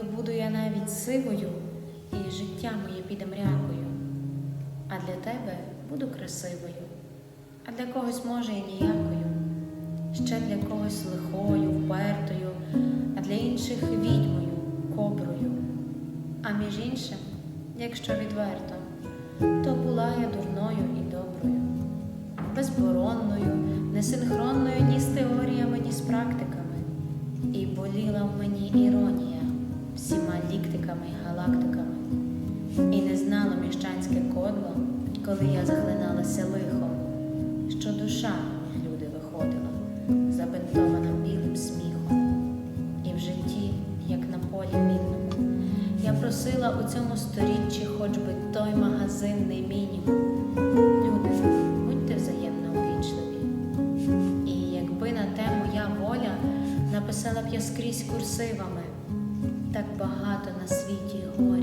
коли буду я навіть сивою, і життя моє піде мрякою, а для тебе буду красивою, а для когось може і ніякою, ще для когось лихою, впертою, а для інших відьмою, коброю. А між іншим, якщо відверто, то була я дурною і доброю, безборонною, несинхронною ні з теоріями, ні з практиками. І боліла в мені іронія ліктиками й галактиками. І не знало міщанське кодло, коли я захлиналася лихом, що душа, люди, виходила, забинтована білим сміхом. І в житті, як на полі мінному, я просила у цьому сторіччі хоч би той магазинний мінімум. Люди, будьте взаємно увічливі. І якби на те моя воля написала б я скрізь курсивами, так багато на світі горя,